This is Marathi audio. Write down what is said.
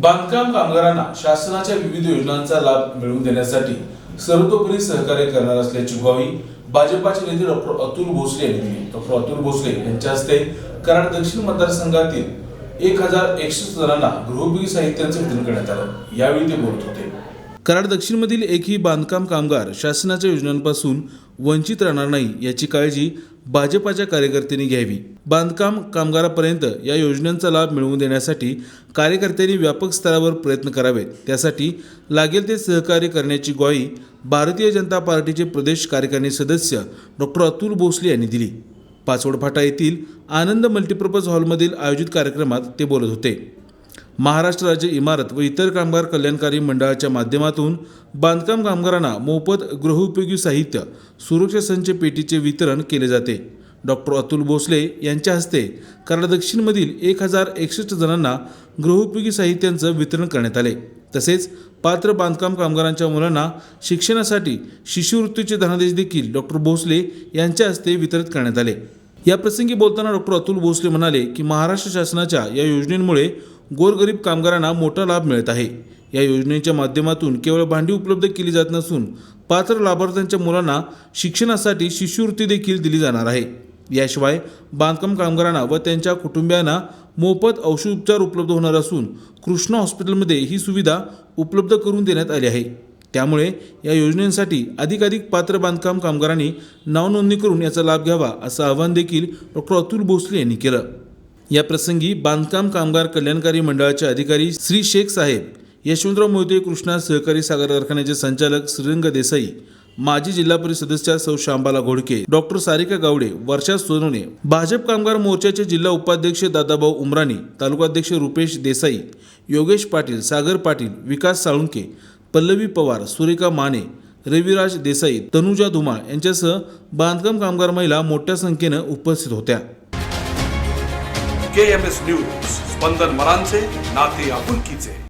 बांधकाम कामगारांना शासनाच्या विविध योजनांचा लाभ मिळवून देण्यासाठी सर्वतोपरी सहकार्य करणार असल्याची ग्वाही भाजपाचे नेते डॉक्टर अतुल भोसले यांनी दिली. डॉक्टर अतुल भोसले यांच्या हस्ते कराड दक्षिण मतदारसंघातील एक हजार एकशे जणांना गृहोपयोगी साहित्याचं वितरण करण्यात आलं. यावेळी ते बोलत होते. कराड दक्षिणमधील एकही बांधकाम कामगार शासनाच्या योजनांपासून वंचित राहणार नाही याची काळजी भाजपाच्या कार्यकर्त्यांनी घ्यावी. बांधकाम कामगारापर्यंत या योजनांचा लाभ मिळवून देण्यासाठी कार्यकर्त्यांनी व्यापक स्तरावर प्रयत्न करावेत. त्यासाठी लागेल ते सहकार्य करण्याची ग्वाही भारतीय जनता पार्टीचे प्रदेश कार्यकारिणी सदस्य डॉक्टर अतुल भोसले यांनी दिली. पाचवड फाटा येथील आनंद मल्टीपर्पज हॉलमधील आयोजित कार्यक्रमात ते बोलत होते. महाराष्ट्र राज्य इमारत व इतर कामगार कल्याणकारी मंडळाच्या माध्यमातून बांधकाम कामगारांना मोफत गृहोपयोगी साहित्य सुरक्षा संच पेटीचे वितरण केले जाते. डॉक्टर अतुल भोसले यांच्या हस्ते कराड दक्षिणमधील एक हजार एकसष्ट जणांना गृहोपयोगी साहित्यांचं वितरण करण्यात आले. तसेच पात्र बांधकाम कामगारांच्या मुलांना शिक्षणासाठी शिष्यवृत्तीचे धनादेश देखील डॉक्टर भोसले यांच्या हस्ते वितरित करण्यात आले. या प्रसंगी बोलताना डॉक्टर अतुल भोसले म्हणाले की महाराष्ट्र शासनाच्या या योजनेमुळे गोरगरीब कामगारांना मोठा लाभ मिळत आहे. या योजनेच्या माध्यमातून केवळ भांडी उपलब्ध केली जात नसून पात्र लाभार्थ्यांच्या मुलांना शिक्षणासाठी शिष्यवृत्ती देखील दिली जाणार आहे. याशिवाय बांधकाम कामगारांना व त्यांच्या कुटुंबियांना मोफत औषधोपचार उपलब्ध होणार असून कृष्णा हॉस्पिटलमध्ये ही सुविधा उपलब्ध करून देण्यात आली आहे. त्यामुळे या योजनेसाठी अधिकाधिक पात्र बांधकाम कामगारांनी नावनोंदणी करून याचा लाभ घ्यावा असं आवाहन देखील डॉक्टर अतुल भोसले यांनी केलं. या प्रसंगी बांधकाम कामगार कल्याणकारी मंडळाचे अधिकारी श्री शेख साहेब यशवंतराव मोहिते कृष्णा सहकारी सागर कारखान्याचे संचालक श्रीरंग देसाई माजी जिल्हा परिषद सदस्या सौ शांबाला घोडके डॉक्टर सारिका गावडे वर्षा सोनवणे भाजप कामगार मोर्चाचे जिल्हा उपाध्यक्ष दादाभाऊ उमराणी तालुकाध्यक्ष रुपेश देसाई योगेश पाटील सागर पाटील विकास साळुंके पल्लवी पवार सुरेखा माने रविराज देसाई तनुजा धुमाळ यांच्यासह बांधकाम कामगार महिला मोठ्या संख्येनं उपस्थित होत्या. K M S news Spandan मरांचे नाते आपुलकीचे.